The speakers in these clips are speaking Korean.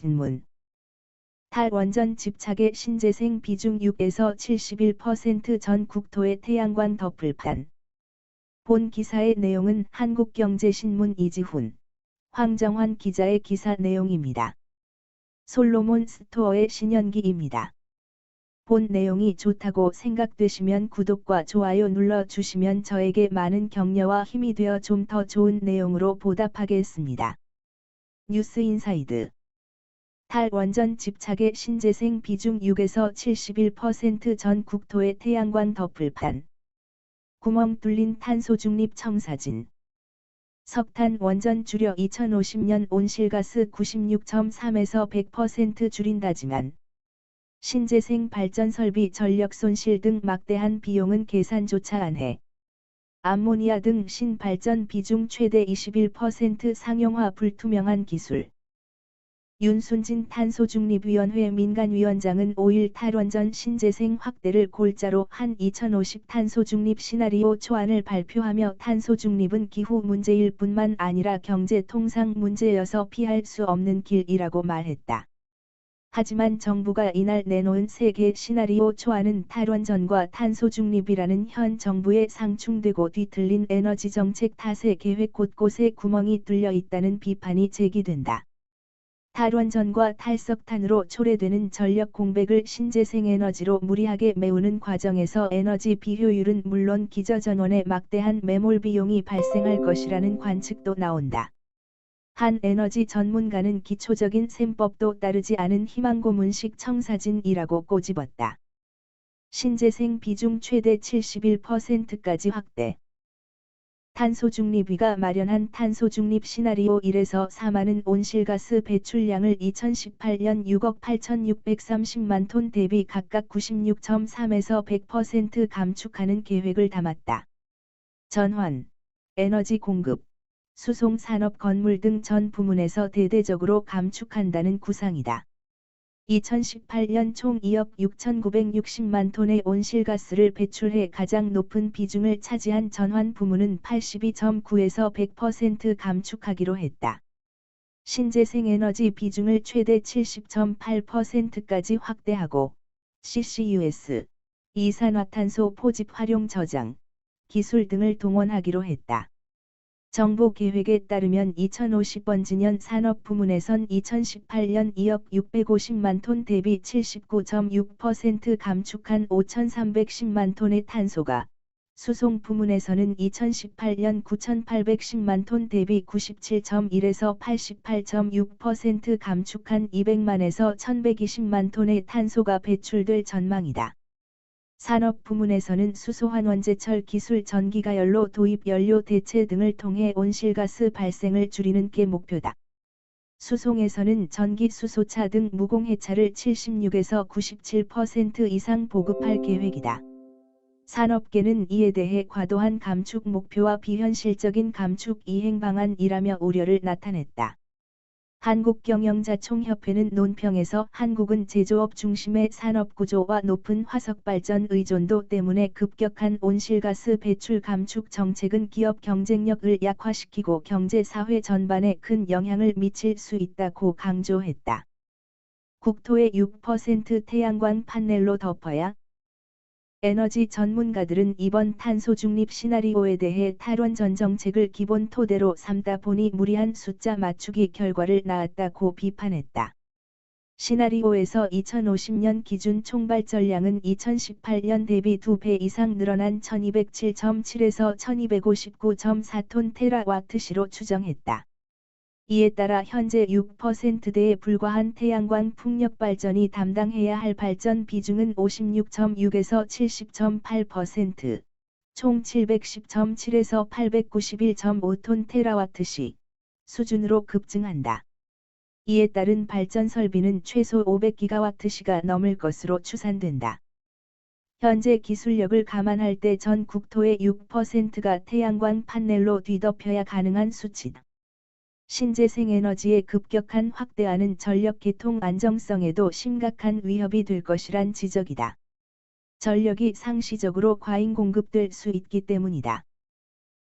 신문 탈원전 집착의 신재생 비중 6에서 71%전 국토의 태양광 덮을판. 본 기사의 내용은 한국경제신문 이지훈, 황정환 기자의 기사 내용입니다. 솔로몬 스토어의 신현기입니다. 본 내용이 좋다고 생각되시면 구독과 좋아요 눌러 주시면 저에게 많은 격려와 힘이 되어 좀 더 좋은 내용으로 보답하겠습니다. 뉴스 인사이드 탈원전 집착의 신재생 비중 6에서 71%전 국토의 태양광 덮을판. 구멍 뚫린 탄소 중립 청사진. 석탄 원전 주력 2050년 온실가스 96.3에서 100% 줄인다지만 신재생 발전 설비 전력 손실 등 막대한 비용은 계산조차 안 해. 암모니아 등 신발전 비중 최대 21% 상용화 불투명한 기술. 윤순진 탄소중립위원회 민간위원장은 5일 탈원전 신재생 확대를 골자로 한 2050 탄소중립 시나리오 초안을 발표하며 탄소중립은 기후 문제일 뿐만 아니라 경제 통상 문제여서 피할 수 없는 길이라고 말했다. 하지만 정부가 이날 내놓은 세계 시나리오 초안은 탈원전과 탄소중립이라는 현 정부의 상충되고 뒤틀린 에너지 정책 탓에 계획 곳곳에 구멍이 뚫려 있다는 비판이 제기된다. 탈원전과 탈석탄으로 초래되는 전력 공백을 신재생 에너지로 무리하게 메우는 과정에서 에너지 비효율은 물론 기저전원에 막대한 매몰 비용이 발생할 것이라는 관측도 나온다. 한 에너지 전문가는 기초적인 셈법도 따르지 않은 희망고문식 청사진이라고 꼬집었다. 신재생 비중 최대 71%까지 확대. 탄소중립위가 마련한 탄소중립 시나리오 1에서 4만은 온실가스 배출량을 2018년 6억 8,630만 톤 대비 각각 96.3에서 100% 감축하는 계획을 담았다. 전환, 에너지 공급, 수송 산업 건물 등 전 부문에서 대대적으로 감축한다는 구상이다. 2018년 총 2억 6,960만 톤의 온실가스를 배출해 가장 높은 비중을 차지한 전환 부문은 82.9에서 100% 감축하기로 했다. 신재생 에너지 비중을 최대 70.8%까지 확대하고 CCUS, 이산화탄소 포집 활용 저장, 기술 등을 동원하기로 했다. 정부 계획에 따르면 2050번 지년 산업 부문에선 2018년 2억 650만 톤 대비 79.6% 감축한 5,310만 톤의 탄소가 수송 부문에서는 2018년 9,810만 톤 대비 97.1에서 88.6% 감축한 200만에서 1,120만 톤의 탄소가 배출될 전망이다. 산업 부문에서는 수소환원제철 기술 전기가연료 도입 연료 대체 등을 통해 온실가스 발생을 줄이는 게 목표다. 수송에서는 전기 수소차 등 무공해차를 76에서 97% 이상 보급할 계획이다. 산업계는 이에 대해 과도한 감축 목표와 비현실적인 감축 이행 방안이라며 우려를 나타냈다. 한국경영자총협회는 논평에서 한국은 제조업 중심의 산업구조와 높은 화석발전 의존도 때문에 급격한 온실가스 배출 감축 정책은 기업 경쟁력을 약화시키고 경제사회 전반에 큰 영향을 미칠 수 있다고 강조했다. 국토의 6% 태양광 판넬로 덮어야 에너지 전문가들은 이번 탄소 중립 시나리오에 대해 탈원 전 정책을 기본 토대로 삼다 보니 무리한 숫자 맞추기 결과를 낳았다고 비판했다. 시나리오에서 2050년 기준 총발 전량은 2018년 대비 2배 이상 늘어난 1207.7에서 1259.4톤 테라와트시로 추정했다. 이에 따라 현재 6%대에 불과한 태양광 풍력 발전이 담당해야 할 발전 비중은 56.6에서 70.8%, 총 710.7에서 891.5톤 테라와트시 수준으로 급증한다. 이에 따른 발전 설비는 최소 500기가와트시가 넘을 것으로 추산된다. 현재 기술력을 감안할 때 전 국토의 6%가 태양광 판넬로 뒤덮여야 가능한 수치다. 신재생 에너지의 급격한 확대하는 전력 개통 안정성에도 심각한 위협이 될 것이란 지적이다. 전력이 상시적으로 과잉 공급될 수 있기 때문이다.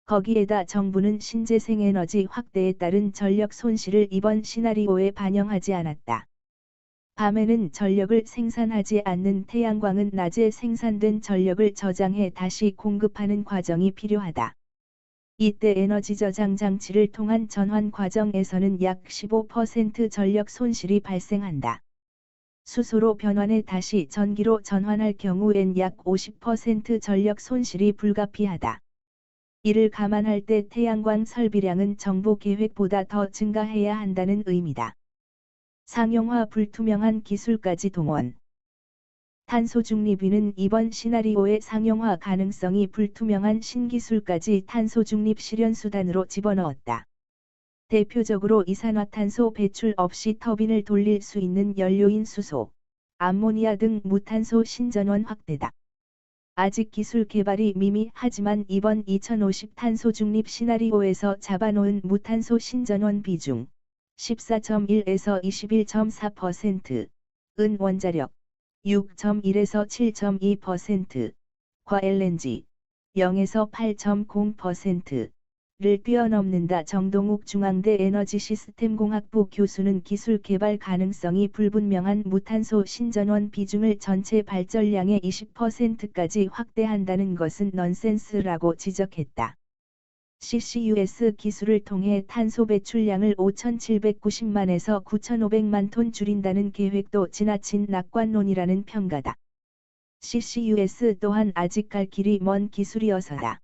거기에다 정부는 신재생 에너지 확대에 따른 전력 손실을 이번 시나리오에 반영하지 않았다. 밤에는 전력을 생산하지 않는 태양광은 낮에 생산된 전력을 저장해 다시 공급하는 과정이 필요하다. 이때 에너지 저장 장치를 통한 전환 과정에서는 약 15% 전력 손실이 발생한다. 수소로 변환해 다시 전기로 전환할 경우엔 약 50% 전력 손실이 불가피하다. 이를 감안할 때 태양광 설비량은 정부 계획보다 더 증가해야 한다는 의미다. 상용화 불투명한 기술까지 동원. 탄소 중립위는 이번 시나리오의 상용화 가능성이 불투명한 신기술까지 탄소 중립 실현 수단으로 집어넣었다. 대표적으로 이산화탄소 배출 없이 터빈을 돌릴 수 있는 연료인 수소, 암모니아 등 무탄소 신전원 확대다. 아직 기술 개발이 미미하지만 이번 2050 탄소 중립 시나리오에서 잡아놓은 무탄소 신전원 비중 14.1에서 21.4%, 은 원자력 6.1에서 7.2%, 과 LNG 0에서 8.0%, 를 뛰어넘는다. 정동욱 중앙대 에너지시스템공학부 교수는 기술 개발 가능성이 불분명한 무탄소 신전원 비중을 전체 발전량의 20%까지 확대한다는 것은 넌센스라고 지적했다. CCUS 기술을 통해 탄소 배출량을 5,790만에서 9,500만 톤 줄인다는 계획도 지나친 낙관론이라는 평가다. CCUS 또한 아직 갈 길이 먼 기술이어서다.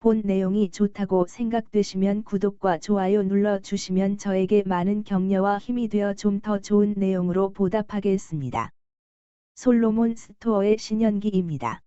본 내용이 좋다고 생각되시면 구독과 좋아요 눌러 주시면 저에게 많은 격려와 힘이 되어 좀 더 좋은 내용으로 보답하겠습니다. 솔로몬 스토어의 신현기입니다.